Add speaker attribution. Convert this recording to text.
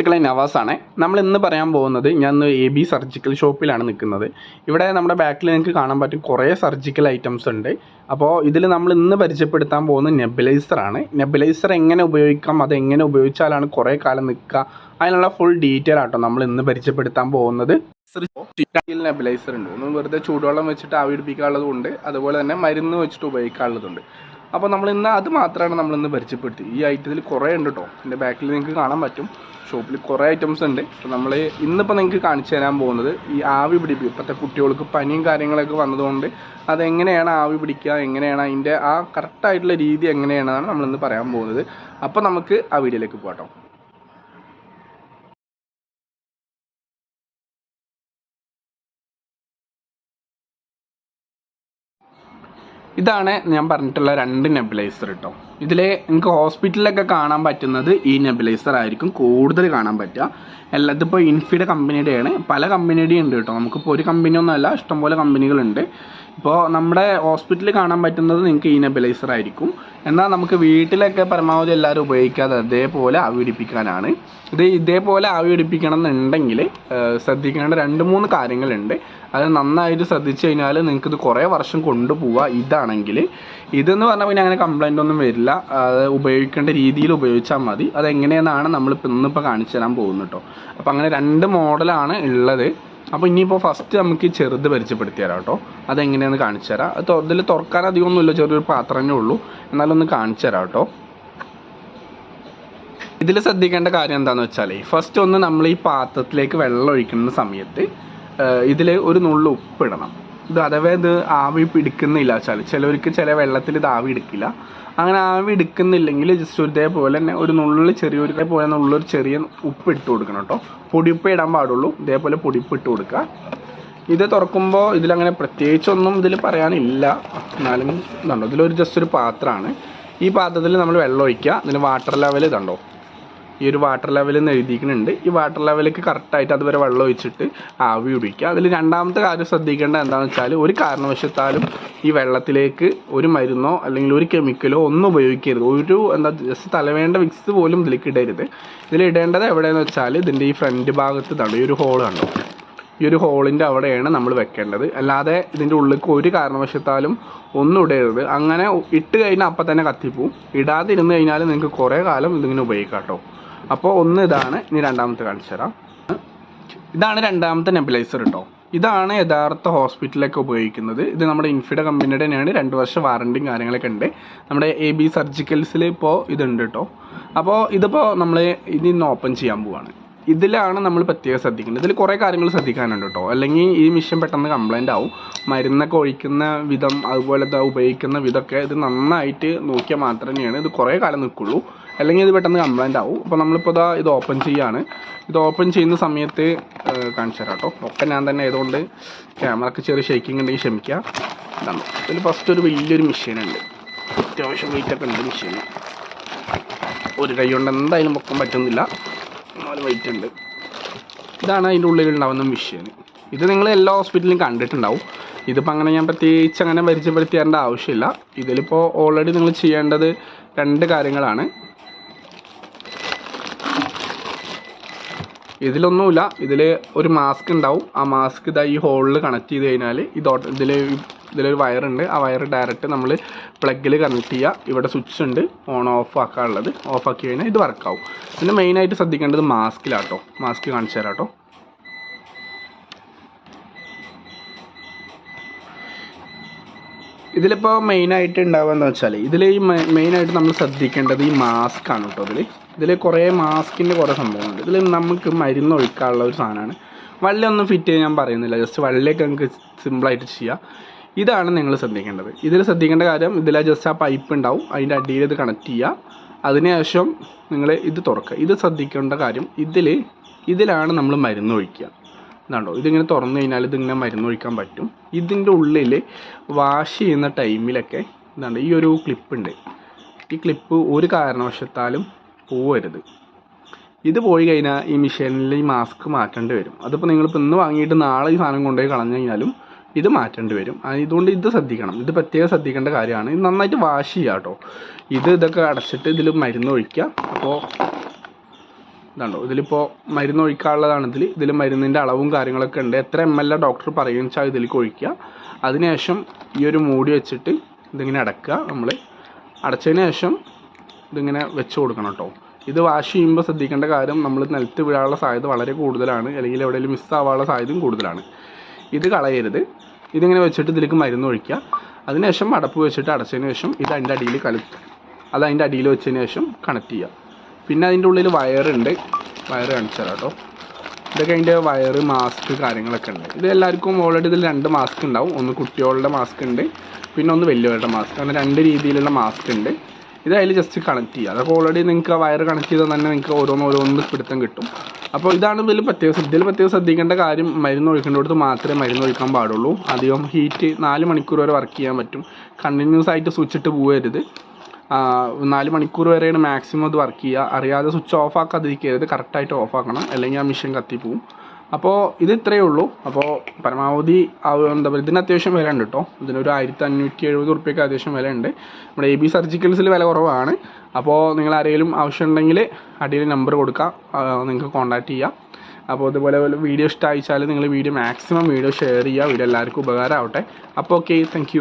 Speaker 1: സുഹൃത്തുക്കളെ നവാസാണ്. നമ്മൾ ഇന്ന് പറയാൻ പോകുന്നത് ഞാൻ ഇന്ന് എ ബി സർജിക്കൽ ഷോപ്പിലാണ് നിൽക്കുന്നത്. ഇവിടെ നമ്മുടെ ബാക്കിൽ നിങ്ങൾക്ക് കാണാൻ പറ്റും കുറേ സർജിക്കൽ ഐറ്റംസ് ഉണ്ട്. അപ്പോൾ ഇതിൽ നമ്മൾ ഇന്ന് പരിചയപ്പെടുത്താൻ പോകുന്നത് നെബിലൈസർ ആണ്. നെബിലൈസർ എങ്ങനെ ഉപയോഗിക്കാം അത് എങ്ങനെ ഉപയോഗിച്ചാലാണ് കുറേ കാലം നിൽക്കുക അതിനുള്ള ഫുൾ ഡീറ്റെയിൽ ആട്ടോ നമ്മൾ ഇന്ന് പരിചയപ്പെടുത്താൻ പോകുന്നത്. നെബിലൈസർ ഉണ്ട്. ഒന്ന് വെറുതെ ചൂടുവെള്ളം വെച്ചിട്ട് ആവി പിടിപ്പിക്കാനുള്ളതും ഉണ്ട്. അതുപോലെ തന്നെ മരുന്ന് വെച്ചിട്ട് ഉപയോഗിക്കാനുള്ളതുണ്ട് അപ്പോൾ നമ്മൾ ഇന്ന് അത് മാത്രമാണ് നമ്മൾ ഇന്ന് പരിചയപ്പെടുത്തി. ഈ ഐറ്റത്തിൽ കുറേ ഉണ്ട് കേട്ടോ എന്റെ ബാക്കിൽ നിങ്ങൾക്ക് കാണാൻ പറ്റും. ഷോപ്പിൽ കുറേ ഐറ്റംസ് ഉണ്ട്. അപ്പോൾ നമ്മൾ ഇന്നിപ്പോൾ നിങ്ങൾക്ക് കാണിച്ചു തരാൻ പോകുന്നത് ഈ ആവി പിടിപ്പ് ഇപ്പോഴത്തെ കുട്ടികൾക്ക് പനിയും കാര്യങ്ങളൊക്കെ വന്നതുകൊണ്ട് അതെങ്ങനെയാണ് ആവി പിടിക്കുക എങ്ങനെയാണ് അതിന്റെ ആ കറക്റ്റായിട്ടുള്ള രീതി എങ്ങനെയാണെന്നാണ് നമ്മൾ ഇന്ന് പറയാൻ പോകുന്നത്. അപ്പോൾ നമുക്ക് ആ വീഡിയോയിലേക്ക് പോകാം ഇതാണ് ഞാൻ പറഞ്ഞിട്ടുള്ള രണ്ട് നെബിലൈസർ കേട്ടോ ഇതിൽ നിങ്ങൾക്ക് ഹോസ്പിറ്റലിലൊക്കെ കാണാൻ പറ്റുന്നത് ഈ നെബിലൈസർ ആയിരിക്കും. കൂടുതൽ കാണാൻ പറ്റുക. എല്ലാത്തും ഇപ്പോൾ ഇൻഫിയുടെ കമ്പനിയുടെയാണ് പല കമ്പനിയുടെയും ഉണ്ട് കേട്ടോ നമുക്കിപ്പോൾ ഒരു കമ്പനിയൊന്നുമല്ല ഇഷ്ടംപോലെ കമ്പനികളുണ്ട് ഇപ്പോൾ നമ്മുടെ ഹോസ്പിറ്റലിൽ കാണാൻ പറ്റുന്നത് നിങ്ങൾക്ക് ഈ നെബിലൈസർ ആയിരിക്കും. എന്നാൽ നമുക്ക് വീട്ടിലൊക്കെ പരമാവധി എല്ലാവരും ഉപയോഗിക്കാതെ അതേപോലെ ആവി പിടിപ്പിക്കാനാണ്. ഇത് ഇതേപോലെ ആവി പിടിപ്പിക്കണം എന്നുണ്ടെങ്കിൽ ശ്രദ്ധിക്കേണ്ട രണ്ട് മൂന്ന് കാര്യങ്ങളുണ്ട്. അത് നന്നായിട്ട് ശ്രദ്ധിച്ചു കഴിഞ്ഞാൽ നിങ്ങൾക്ക് ഇത് കുറേ വർഷം കൊണ്ടുപോവുക. ഇതാണെങ്കിൽ ഇതെന്ന് പറഞ്ഞാൽ പിന്നെ അങ്ങനെ കംപ്ലൈന്റ് ഒന്നും വരില്ല. അത് ഉപയോഗിക്കേണ്ട രീതിയിൽ ഉപയോഗിച്ചാൽ മതി. അതെങ്ങനെയെന്നാണ് നമ്മളിപ്പോൾ ഇന്നിപ്പോൾ കാണിച്ചു തരാൻ പോകുന്നത് കേട്ടോ. അപ്പോൾ അങ്ങനെ രണ്ട് മോഡലാണ് ഉള്ളത്. അപ്പോൾ ഇനിയിപ്പോൾ ഫസ്റ്റ് നമുക്ക് ചെറുത് പരിചയപ്പെടുത്തി തരാം കേട്ടോ അതെങ്ങനെയാണെന്ന് കാണിച്ചു തരാം അത് ഇതിൽ തുറക്കാൻ അധികമൊന്നുമില്ല ചെറിയൊരു പാത്രമേ ഉള്ളൂ. എന്നാലും ഒന്ന് കാണിച്ചു തരാം കേട്ടോ ഇതിൽ ശ്രദ്ധിക്കേണ്ട കാര്യം എന്താണെന്ന് വെച്ചാൽ ഫസ്റ്റ് ഒന്ന് നമ്മൾ ഈ പാത്രത്തിലേക്ക് വെള്ളം ഒഴിക്കുന്ന സമയത്ത് ഇതിൽ ഒരു നുള്ളു ഉപ്പിടണം. ഇത് അഥവാ ഇത് ആവി പിടിക്കുന്നില്ല. വെച്ചാൽ ചിലവർക്ക് ചില വെള്ളത്തിൽ ഇത് ആവി എടുക്കില്ല. അങ്ങനെ ആവി എടുക്കുന്നില്ലെങ്കിൽ ജസ്റ്റ് ഒരു ഇതേപോലെ തന്നെ ഒരു നുള്ളിൽ ചെറിയൊരു പോലെ നുള്ളൊരു ചെറിയ ഉപ്പ് ഇട്ട് കൊടുക്കണം കേട്ടോ പൊടിയുപ്പ് ഇടാൻ പാടുള്ളൂ. ഇതേപോലെ പൊടിപ്പ് ഇട്ട് കൊടുക്കുക ഇത് തുറക്കുമ്പോൾ ഇതിലങ്ങനെ പ്രത്യേകിച്ചൊന്നും ഇതിൽ പറയാനില്ല. എന്നാലും ഇതുണ്ടോ? ഇതിലൊരു ജസ്റ്റ് ഒരു പാത്രമാണ്. ഈ പാത്രത്തിൽ നമ്മൾ വെള്ളം ഒഴിക്കുക ഇതിന് വാട്ടർ ലെവൽ ഇതുണ്ടോ? ഈ ഒരു വാട്ടർ ലെവൽ എന്ന് എഴുതിയിരിക്കുന്നുണ്ട്. ഈ വാട്ടർ ലെവലിലേക്ക് കറക്റ്റായിട്ട് അതുവരെ വെള്ളം ഒഴിച്ചിട്ട് ആവി പിടിക്കുക. അതിൽ രണ്ടാമത്തെ കാര്യം ശ്രദ്ധിക്കേണ്ട എന്താണെന്ന് വെച്ചാൽ ഒരു കാരണവശത്താലും ഈ വെള്ളത്തിലേക്ക് ഒരു മരുന്നോ അല്ലെങ്കിൽ ഒരു കെമിക്കലോ ഒന്നും ഉപയോഗിക്കരുത്. ഒരു എന്താ ജസ്റ്റ് തലവേണ്ട വിക്സ് പോലും ഇതിലേക്ക് ഇടരുത്. ഇതിൽ ഇടേണ്ടത് എവിടെയെന്ന് വെച്ചാൽ ഇതിന്റെ ഈ ഫ്രണ്ട് ഭാഗത്ത് ഇതാണ്. ഈ ഒരു ഹോൾ കണ്ടോ? ഈ ഒരു ഹോളിന്റെ അവിടെയാണ് നമ്മൾ വെക്കേണ്ടത്. അല്ലാതെ ഇതിന്റെ ഉള്ളിൽ ഒരു കാരണവശത്താലും ഒന്നും ഇടരുത്. അങ്ങനെ ഇട്ട് കഴിഞ്ഞാൽ അപ്പം തന്നെ കത്തിപ്പോവും. ഇടാതിരുന്ന് കഴിഞ്ഞാൽ നിങ്ങൾക്ക് കുറേ കാലം ഇതിങ്ങനെ ഉപയോഗിക്കാം കേട്ടോ. അപ്പോൾ ഒന്ന് ഇതാണ് ഇനി രണ്ടാമത്തെ കാണിച്ചു തരാം. ഇതാണ് രണ്ടാമത്തെ നെബിലൈസർ കേട്ടോ ഇതാണ് യഥാർത്ഥ ഹോസ്പിറ്റലൊക്കെ ഉപയോഗിക്കുന്നത്. ഇത് നമ്മുടെ ഇൻഫിഡ കമ്പനിയുടെ തന്നെയാണ്. രണ്ട് വർഷം വാറണ്ടിയും കാര്യങ്ങളൊക്കെ ഉണ്ട്. നമ്മുടെ എ ബി സർജിക്കൽസിൽ ഇപ്പോൾ ഇതുണ്ട് കേട്ടോ അപ്പോൾ ഇതിപ്പോൾ നമ്മൾ ഇനി ഇന്ന് ഓപ്പൺ ചെയ്യാൻ പോവാണ്. ഇതിലാണ് നമ്മൾ പ്രത്യേകം ശ്രദ്ധിക്കേണ്ടത്. ഇതിൽ കുറേ കാര്യങ്ങൾ ശ്രദ്ധിക്കാനുണ്ട് കേട്ടോ. അല്ലെങ്കിൽ ഈ മിഷൻ പെട്ടെന്ന് കംപ്ലൈന്റ് ആവും. മരുന്നൊക്കെ ഒഴിക്കുന്ന വിധം അതുപോലെ ഉപയോഗിക്കുന്ന വിധമൊക്കെ ഇത് നന്നായിട്ട് നോക്കിയാൽ മാത്രമേയാണ് ഇത് കുറേ കാലം നിൽക്കുള്ളൂ. അല്ലെങ്കിൽ ഇത് പെട്ടെന്ന് കംപ്ലൈന്റ് ആവും. അപ്പോൾ നമ്മളിപ്പോൾ ഇതാ ഇത് ഓപ്പൺ ചെയ്യാണ്. ഇത് ഓപ്പൺ ചെയ്യുന്ന സമയത്ത് കാണിച്ചു തരാം കേട്ടോ. ഒക്കെ ഞാൻ തന്നെ ആയതുകൊണ്ട് ക്യാമറക്ക് ചെറിയ ഷേക്കിംഗ് ഉണ്ടെങ്കിൽ ക്ഷമിക്കുക. ഇതാണ് ഇതിൽ ഫസ്റ്റ് ഒരു വലിയൊരു മെഷീനുണ്ട് അത്യാവശ്യം വെയിറ്റൊക്കെ ഉണ്ട് മെഷീന് ഒരു കൈ കൊണ്ട് എന്തായാലും പൊക്കാൻ പറ്റുന്നില്ല. നാല് വൈറ്റ് ഉണ്ട്. ഇതാണ് അതിന്റെ ഉള്ളിലുണ്ടാവുന്ന മെഷീൻ ഇത് നിങ്ങൾ എല്ലാ ഹോസ്പിറ്റലിലും കണ്ടിട്ടുണ്ടാവും. ഇതിപ്പോൾ അങ്ങനെ ഞാൻ പ്രത്യേകിച്ച് അങ്ങനെ പരിചയപ്പെടുത്തി തരേണ്ട ആവശ്യമില്ല. ഇതിലിപ്പോൾ ഓൾറെഡി നിങ്ങൾ ചെയ്യേണ്ടത് രണ്ട് കാര്യങ്ങളാണ്. ഇതിലൊന്നുമില്ല. ഇതിൽ ഒരു മാസ്ക് ഉണ്ടാവും. ആ മാസ്ക് ഇതാ ഈ ഹോളിൽ കണക്ട് ചെയ്ത് കഴിഞ്ഞാൽ ഇത് ഇതിൽ ഇതിലൊരു വയറുണ്ട് ആ വയർ ഡയറക്റ്റ് നമ്മൾ പ്ലഗിൽ കണക്ട് ചെയ്യുക ഇവിടെ സ്വിച്ച് ഉണ്ട്. On of ആക്കാനുള്ളത്. ഓഫ് ആക്കി കഴിഞ്ഞാൽ ഇത് വർക്കാവും പിന്നെ മെയിനായിട്ട് ശ്രദ്ധിക്കേണ്ടത് മാസ്കിലാട്ടോ മാസ്ക് കാണിച്ചു തരാം കേട്ടോ ഇതിലിപ്പോൾ മെയിനായിട്ട് ഉണ്ടാവുക എന്താ വെച്ചാൽ ഇതിൽ ഈ മെയിനായിട്ട് നമ്മൾ ശ്രദ്ധിക്കേണ്ടത് ഈ മാസ്ക് ആണ് കേട്ടോ ഇതിൽ ഇതിൽ കുറേ മാസ്കിന്റെ കുറേ സംഭവങ്ങളുണ്ട്. ഇതിൽ നമുക്ക് മരുന്ന് ഒഴിക്കാനുള്ള ഒരു സാധനമാണ് വള്ളിയൊന്നും ഫിറ്റ് ചെയ്യാൻ ഞാൻ പറയുന്നില്ല. ജസ്റ്റ് വള്ളിയൊക്കെ നമുക്ക് സിമ്പിളായിട്ട് ചെയ്യാം. ഇതാണ് നിങ്ങൾ ശ്രദ്ധിക്കേണ്ടത്. ഇതിൽ ശ്രദ്ധിക്കേണ്ട കാര്യം ഇതിൽ ജസ്റ്റ് ആ പൈപ്പ് ഉണ്ടാവും അതിന്റെ അടിയിൽ ഇത് കണക്ട് ചെയ്യുക അതിനുശേഷം നിങ്ങൾ ഇത് തുറക്കുക ഇത് ശ്രദ്ധിക്കേണ്ട കാര്യം ഇതിൽ ഇതിലാണ് നമ്മൾ മരുന്ന് ഒഴിക്കുക ഇതാണ്ടോ ഇതിങ്ങനെ തുറന്നു കഴിഞ്ഞാൽ ഇതിങ്ങനെ മരുന്ന് ഒഴിക്കാൻ പറ്റും. ഇതിന്റെ ഉള്ളിൽ വാഷ് ചെയ്യുന്ന ടൈമിലൊക്കെ ഇതാണ്ട് ഈ ഒരു ക്ലിപ്പ് ഉണ്ട്. ഈ ക്ലിപ്പ് ഒരു കാരണവശത്താലും പോവരുത്. ഇത് പോയി കഴിഞ്ഞാൽ ഈ മെഷീനിൽ ഈ മാസ്ക് മാറ്റേണ്ടി വരും. അതിപ്പോൾ നിങ്ങളിപ്പോൾ ഇന്ന് വാങ്ങിയിട്ട് നാളെ ഈ സാധനം കൊണ്ടുപോയി കളഞ്ഞു കഴിഞ്ഞാലും ഇത് മാറ്റേണ്ടി വരും. അതുകൊണ്ട് ഇത് ശ്രദ്ധിക്കണം. ഇത് പ്രത്യേകം ശ്രദ്ധിക്കേണ്ട കാര്യമാണ്. ഇത് നന്നായിട്ട് വാഷ് ചെയ്യുക കേട്ടോ ഇത് ഇതൊക്കെ അടച്ചിട്ട് ഇതിൽ മരുന്ന് ഒഴിക്കുക. അപ്പോൾ ഇതുണ്ടോ? ഇതിലിപ്പോൾ മരുന്ന് ഒഴിക്കാനുള്ളതാണ് ഇതിൽ ഇതിൽ മരുന്നിന്റെ അളവും കാര്യങ്ങളൊക്കെ ഉണ്ട്. എത്ര എം എൽ ഡോക്ടർ പറയുന്ന വെച്ചാൽ ഇതിലേക്ക് ഒഴിക്കുക. അതിനുശേഷം ഈ ഒരു മൂടി വെച്ചിട്ട് ഇതിങ്ങനെ അടക്കുക. നമ്മൾ അടച്ചതിന് ശേഷം ഇതിങ്ങനെ വെച്ച് കൊടുക്കണം കേട്ടോ ഇത് വാഷ് ചെയ്യുമ്പോൾ ശ്രദ്ധിക്കേണ്ട കാര്യം നമ്മൾ നിലത്ത് വീഴാനുള്ള സാധ്യത വളരെ കൂടുതലാണ്. അല്ലെങ്കിൽ എവിടെയെങ്കിലും മിസ്സാവാനുള്ള സാധ്യതയും കൂടുതലാണ്. ഇത് കളയരുത്. ഇതിങ്ങനെ വെച്ചിട്ട് ഇതിലേക്ക് മരുന്ന് ഒഴിക്കുക. അതിനുശേഷം അടപ്പ് വെച്ചിട്ട് അടച്ചതിന് ശേഷം ഇത് അതിന്റെ അടിയിൽ കലത്തും അത് അതിന്റെ അടിയിൽ വെച്ചതിന് ശേഷം കണക്ട് ചെയ്യുക. പിന്നെ അതിന്റെ ഉള്ളിൽ വയറുണ്ട്. വയർ കാണിച്ചു തരാം കേട്ടോ. ഇതൊക്കെ അതിന്റെ വയറ് മാസ്ക് കാര്യങ്ങളൊക്കെ ഉണ്ട്. ഇത് എല്ലാവർക്കും ഓൾറെഡി ഇതിൽ രണ്ട് മാസ്ക് ഉണ്ടാവും. ഒന്ന് കുട്ടികളുടെ മാസ്ക് ഉണ്ട് പിന്നെ ഒന്ന് വലിയവരുടെ മാസ്ക് അങ്ങനെ രണ്ട് രീതിയിലുള്ള മാസ്ക് ഉണ്ട്. ഇത് അതിൽ ജസ്റ്റ് കണക്ട് ചെയ്യുക. അതൊക്കെ ഓൾറെഡി നിങ്ങൾക്ക് ആ വയർ കണക്ട് ചെയ്താൽ തന്നെ നിങ്ങൾക്ക് ഓരോന്ന് ഓരോന്ന് പിടുത്തം കിട്ടും. അപ്പോൾ ഇതാണ് ഇതിൽ പ്രത്യേകം ഇതിൽ പ്രത്യേകം ശ്രദ്ധിക്കേണ്ട കാര്യം മരുന്ന് ഒഴിക്കേണ്ടടുത്ത് മാത്രമേ മരുന്ന് ഒഴിക്കാൻ പാടുള്ളൂ. അധികം ഹീറ്റ് നാല് മണിക്കൂർ വരെ വർക്ക് ചെയ്യാൻ പറ്റും. കണ്ടിന്യൂസ് ആയിട്ട് സ്വിച്ച് ഇട്ട് പോകരുത് നാല് മണിക്കൂർ വരെയാണ് മാക്സിമം ഇത് വർക്ക് ചെയ്യുക. അറിയാതെ സ്വിച്ച് ഓഫ് ആക്കാതിരിക്കരുത്. കറക്റ്റായിട്ട് ഓഫ് ആക്കണം. അല്ലെങ്കിൽ ആ മെഷീൻ കത്തിപ്പോവും അപ്പോൾ ഇത് ഇത്രയേ ഉള്ളൂ. അപ്പോൾ പരമാവധി എന്താ പറയുക ഇതിന് അത്യാവശ്യം വില ഉണ്ട് കേട്ടോ ഇതിനൊരു ആയിരത്തി അഞ്ഞൂറ്റി എഴുപത് റുപ്യക്ക് അത്യാവശ്യം വില ഉണ്ട് നമ്മുടെ എ ബി സർജിക്കൽസിൽ വില കുറവാണ്. അപ്പോൾ നിങ്ങൾ ആരെങ്കിലും ആവശ്യമുണ്ടെങ്കിൽ അടിയിൽ നമ്പർ കൊടുക്കാം. നിങ്ങൾക്ക് കോൺടാക്റ്റ് ചെയ്യാം. അപ്പോൾ ഇതുപോലെ വീഡിയോ ഇഷ്ടമായിച്ചാൽ നിങ്ങൾ വീഡിയോ മാക്സിമം വീഡിയോ ഷെയർ ചെയ്യുക. വീഡിയോ എല്ലാവർക്കും ഉപകാരമാവട്ടെ. അപ്പോൾ ഓക്കെ താങ്ക്